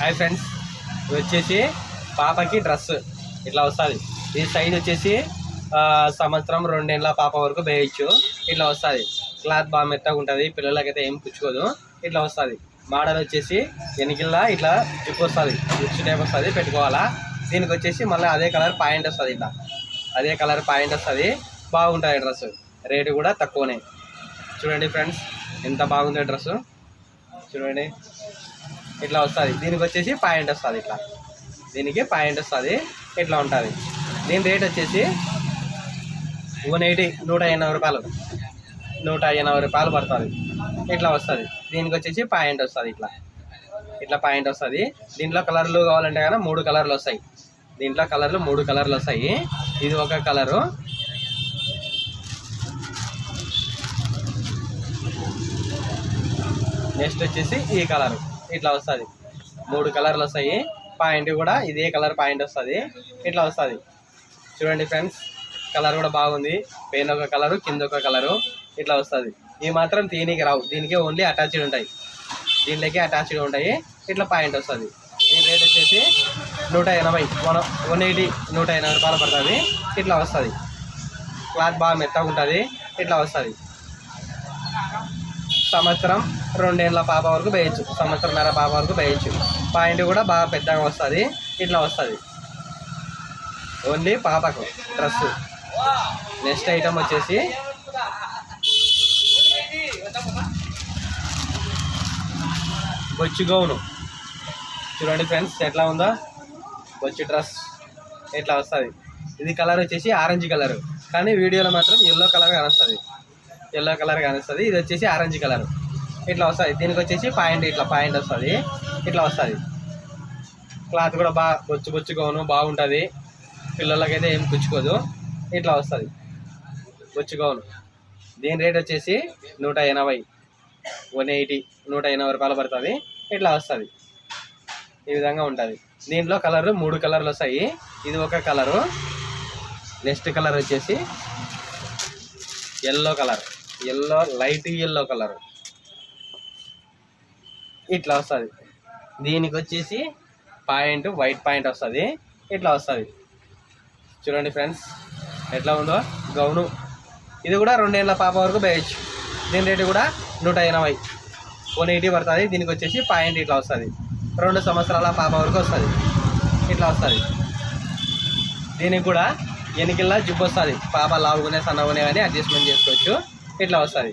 Hi friends ఇది వచ్చేసి పాపకి డ్రెస్ ఇట్లా వస్తుంది. ఈ సైజ్ వచ్చేసి సంవత్సరం రెండేళ్ళ పాప వరకు వేయచ్చు. ఇట్లా వస్తుంది. క్లాత్ బాగా మెత్తగా ఉంటుంది. పిల్లలకైతే ఏం పుచ్చుకోదు ఇట్లా వస్తుంది. మోడల్ వచ్చేసి వెనకిల్లా ఇట్లా జిప్ వస్తుంది. జిప్స్ టైప్ వస్తుంది. పెట్టుకోవాలా. దీనికి వచ్చేసి మళ్ళీ అదే కలర్ పాయింట్ వస్తుంది ఇట్లా. అదే కలర్ పాయింట్ వస్తుంది. బాగుంటుంది డ్రెస్ రేటు కూడా తక్కువనే. చూడండి ఫ్రెండ్స్ ఎంత బాగుంది డ్రెస్ చూడండి. ఇట్లా వస్తుంది? దీనికి వచ్చేసి పాయింట్ వస్తుంది ఇట్లా. దీనికి పాయింట్ వస్తుంది. ఇట్లా ఉంటుంది? దీని రేట్ వచ్చేసి వన్ ఎయిటీ నూట ఎనభై రూపాయలు. నూట ఎనభై రూపాయలు పడుతుంది. ఇట్లా వస్తుంది? దీనికి వచ్చేసి పాయింట్ వస్తుంది ఇట్లా. ఇట్లా పాయింట్ వస్తుంది. దీంట్లో కలర్లు కావాలంటే కానీ మూడు కలర్లు వస్తాయి. దీంట్లో కలర్లు మూడు కలర్లు వస్తాయి. ఇది ఒక కలరు. నెక్స్ట్ వచ్చేసి ఈ కలరు. ఇట్లా వస్తుంది. మూడు కలర్లు వస్తాయి. పాయింట్ కూడా ఇదే కలర్ పాయింట్ వస్తుంది. ఇట్లా వస్తుంది. చూడండి ఫ్రెండ్స్ కలర్ కూడా బాగుంది. పైన ఒక కలరు కింద ఒక కలరు ఇట్లా వస్తుంది. ఇవి మాత్రం దీనికి రావు. దీనికి ఓన్లీ అటాచ్డ్ ఉంటాయి. దీనిలోకి అటాచ్డ్ ఉంటాయి. ఇట్లా పాయింట్ వస్తుంది. దీని రేట్ వచ్చేసి నూట ఎనభై. వన్ వన్ ఎయిటీ నూట ఎనభై రూపాయలు పడుతుంది. ఇట్లా వస్తుంది. క్లాత్ బాగా మెత్తగా ఉంటుంది. ఇట్లా వస్తుంది. సంవత్సరం రెండేళ్ళ పాప వరకు వేయచ్చు. సంవత్సరంన్నర పాప వరకు వేయచ్చు. పాయింట్ కూడా బాగా పెద్దగా వస్తుంది. ఇట్లా వస్తుంది. ఓన్లీ పాపకు డ్రెస్. నెక్స్ట్ ఐటమ్ వచ్చేసి బొచ్చు గౌను. చూడండి ఫ్రెండ్స్ ఎట్లా ఉందో? బొచ్చు డ్రెస్ ఎట్లా వస్తుంది? ఇది కలర్ వచ్చేసి ఆరెంజ్ కలర్. కానీ వీడియోలో మాత్రం ఎల్లో కలర్ కానొస్తుంది ఎల్లో కలర్ కానొస్తుంది ఇది వచ్చేసి ఆరెంజ్ కలర్. ఇట్లా వస్తుంది. దీనికి వచ్చేసి పాయింట్ ఇట్లా పాయింట్ వస్తుంది. ఇట్లా వస్తుంది. క్లాత్ కూడా బాగా బొచ్చు బొచ్చుకోను బాగుంటుంది. పిల్లలకైతే ఏం పుచ్చుకోదు ఇట్లా వస్తుంది. బొచ్చుకోను దీని రేట్ వచ్చేసి నూట ఎనభై. వన్ ఎయిటీ నూట ఎనభై రూపాయలు పడుతుంది. ఇట్లా వస్తుంది. ఈ విధంగా ఉంటుంది. దీంట్లో కలర్లు మూడు కలర్లు వస్తాయి. ఇది ఒక కలరు. నెక్స్ట్ కలర్ వచ్చేసి yellow colour. Yellow light yellow colour. ఇట్లా వస్తుంది. దీనికి వచ్చేసి పాయింట్ వైట్ పాయింట్ వస్తుంది. ఇట్లా వస్తుంది. చూడండి ఫ్రెండ్స్ ఎట్లా ఉందో గౌను. ఇది కూడా రెండేళ్ళ పాప వరకు వేయచ్చు దీని రేటు కూడా నూట ఎనభై. వన్ ఎయిటీ పడుతుంది. దీనికి వచ్చేసి పాయింట్ ఇట్లా వస్తుంది. రెండు సంవత్సరాల పాప వరకు వస్తుంది. ఇట్లా వస్తుంది. దీనికి కూడా ఎనికిల్లా జిప్ వస్తుంది పాప లావుగానే సన్నగునే కానీ అడ్జస్ట్మెంట్ చేసుకోవచ్చు. ఇట్లా వస్తుంది?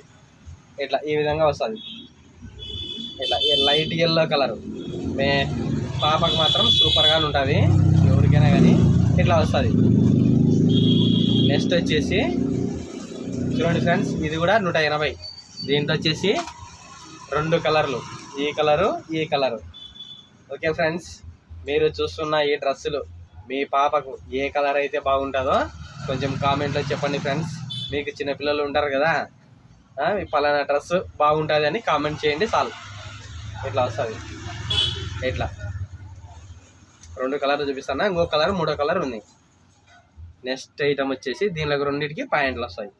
ఇట్లా ఈ విధంగా వస్తుంది? ఇట్లా ఈ లైట్ ఎల్లో కలర్ మే పాపకు మాత్రం సూపర్గా ఉంటుంది. ఎవరికైనా కానీ ఇట్లా వస్తుంది? నెక్స్ట్ వచ్చేసి చూడండి ఫ్రెండ్స్ ఇది కూడా నూట ఎనభై. దీంట్లో వచ్చేసి రెండు కలర్లు ఈ కలరు ఈ కలరు ఓకే ఫ్రెండ్స్ మీరు చూస్తున్న ఈ డ్రెస్సులు మీ పాపకు ఏ కలర్ అయితే బాగుంటుందో కొంచెం కామెంట్లో చెప్పండి ఫ్రెండ్స్ మీకు చిన్నపిల్లలు ఉంటారు కదా మీ పలానా డ్రెస్ బాగుంటుంది అని కామెంట్ చేయండి చాలు. ఇట్లా వస్తుంది? ఇట్లా రెండు కలర్లు చూపిస్తాను? ఇంకో కలర్ మూడో కలర్ ఉంది. నెక్స్ట్ ఐటమ్ వచ్చేసి దీనిలో రెండింటికి పాయింట్లు వస్తాయి.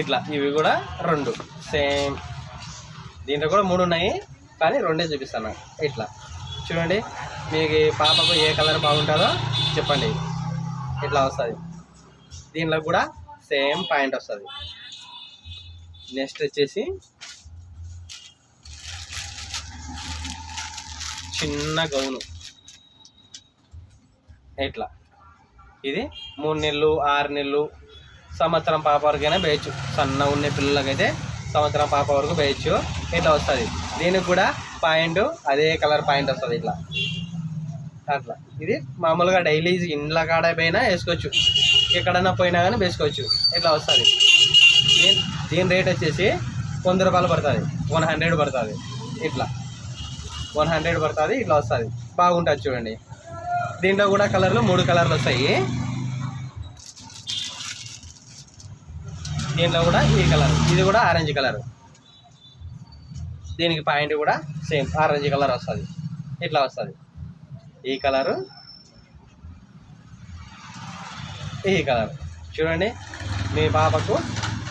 ఇట్లా ఇవి కూడా రెండు. సేమ్. దీంట్లో కూడా మూడు ఉన్నాయి కానీ రెండే చూపిస్తాను? ఇట్లా. చూడండి. మీకు పాపకు ఏ కలర్ బాగుంటుందో చెప్పండి. ఇట్లా వస్తుంది. దీనిలో కూడా సేమ్ పాయింట్ వస్తుంది. నెక్స్ట్ వచ్చేసి చిన్న గౌను. ఇట్లా. ఇది మూడు నెలలు ఆరు నెలలు సంవత్సరం పాప వరకైనా వేయచ్చు. సన్న ఉండే పిల్లలకైతే సంవత్సరం పాప వరకు వేయచ్చు. ఇట్లా వస్తుంది. దీనికి కూడా పాయింట్ అదే కలర్ పాయింట్ వస్తుంది ఇట్లా. అట్లా. ఇది మామూలుగా డైలీ ఇండ్ల కాడ పోయినా వేసుకోవచ్చు. ఎక్కడైనా పోయినా కానీ వేసుకోవచ్చు. ఇట్లా వస్తుంది? దీని దీని రేట్ వచ్చేసి వంద రూపాయలు పడుతుంది. వన్ హండ్రెడ్ పడుతుంది. ఇట్లా. వన్ హండ్రెడ్ పడుతుంది ఇట్లా వస్తుంది. బాగుంటుంది చూడండి. దీంట్లో కూడా కలర్లు మూడు కలర్లు వస్తాయి. దీంట్లో కూడా ఈ కలర్. ఇది కూడా ఆరెంజ్ కలర్. దీనికి పాయింట్ కూడా సేమ్ ఆరెంజ్ కలర్ వస్తుంది. ఇట్లా వస్తుంది. ఈ కలరు? ఈ కలర్? చూడండి మీ పాపకు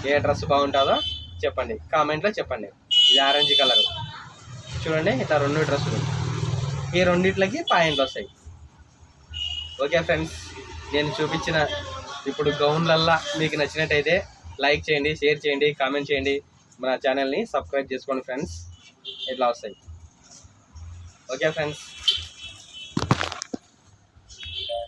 ఏ డ్రెస్ బాగుంటుందో చెప్పండి. కామెంట్లో చెప్పండి. ఇది ఆరెంజ్ కలర్. చూడండి ఇట్లా రెండు డ్రెస్సులు. ఈ రెండిట్లకి పాయింట్లు వస్తాయి. ఓకే ఫ్రెండ్స్ నేను చూపించిన ఇప్పుడు గౌన్లల్లా మీకు నచ్చినట్టయితే లైక్ చేయండి షేర్ చేయండి కామెంట్ చేయండి. మన ఛానల్ని సబ్స్క్రైబ్ చేసుకోండి ఫ్రెండ్స్. ఇట్లా వస్తాయి. Okay friends.